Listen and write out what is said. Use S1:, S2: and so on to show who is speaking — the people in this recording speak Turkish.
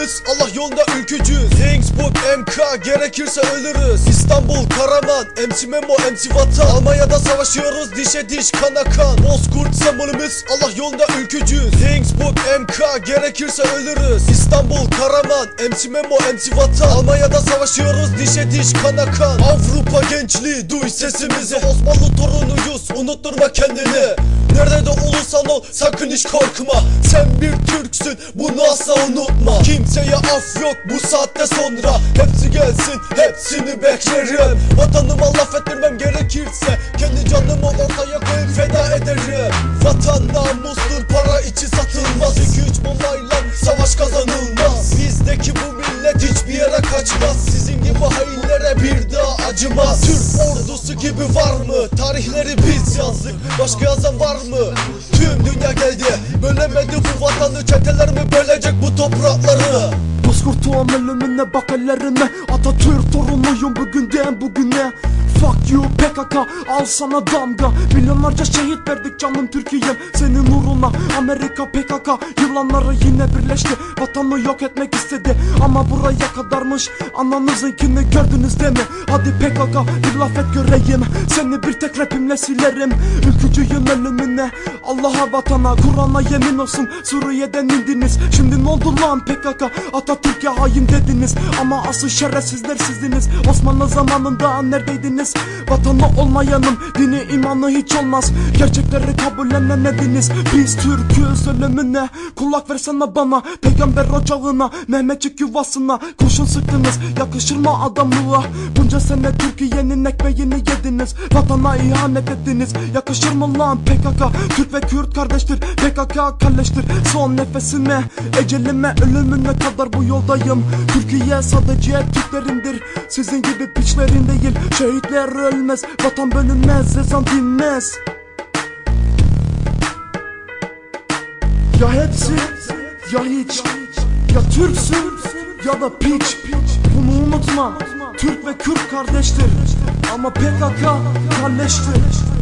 S1: sembolümüz Allah yolunda ülkücüyüz Dingsburg MK gerekirse ölürüz. İstanbul Karaman MC Memo MC Vatan Almanya'da savaşıyoruz dişe diş kana kan Bozkurt sembolümüz Allah yolunda ülkücüyüz Dingsburg MK gerekirse ölürüz. İstanbul Karaman MC Memo MC Vatan Almanya'da savaşıyoruz dişe diş kana kan Avrupa gençliği duy sesimizi. Osmanlı torunuyuz unutturma kendini. Nerede de olursan ol sakın hiç korkma. Sen bir Türksün bunu asla unutma. Kimseye af yok bu saatte sonra. Hepsi gelsin hepsini beklerim. Vatanıma laf ettirmem gerekirse Kendi canımı ortaya koyup feda ederim. Vatan namustur acımaz Türk ordusu gibi var mı? Tarihleri biz yazdık Başka yazan var mı? Tüm dünya geldi Bölemedi bu vatanı Çeteler mi bölecek bu toprakları?
S2: Bozkurt'un ölümüne bak ellerine Atatürk torunuyum bugünden bugüne Fuck you PKK al sana damga. Milyonlarca şehit verdik canım Türkiye'm Senin uğruna. Amerika PKK Yılanları yine birleşti. Vatanı yok etmek istedi Ama buraya kadarmış. Ananızınkini gördünüz değil mi? Hadi PKK bir laf et göreyim. Seni bir tek rapimle silerim. Ülkücüyüm ölümüne. Allah'a vatana Kur'an'a yemin olsun. Suriye'den indiniz. Şimdi ne oldu lan PKK Atatürk'e hain dediniz. Ama asıl şerefsizler sizdiniz. Osmanlı zamanında neredeydiniz Vatanı olmayanın dini imanı hiç olmaz. Gerçekleri kabullenemediniz. Biz Türk'üz ölümüne. Kulak versene bana Peygamber ocağına Mehmetçik yuvasına. Kurşun sıktınız yakışır mı adamlığa. Bunca sene Türkiye'nin ekmeğini yediniz. Vatana ihanet ettiniz. Yakışır mı lan PKK Türk ve Kürt kardeştir. PKK kalleştir. Son nefesime Ecelime ölümüne kadar bu yoldayım. Türkiye sadece Türklerindir. Sizin gibi piçlerin değil Şehitler ölmez Vatan bölünmez Ezan dinmez. Ya hepsi ya hiç Ya Türksün ya da piç. Bunu unutma Türk ve Kürt kardeştir. Ama PKK kalleştir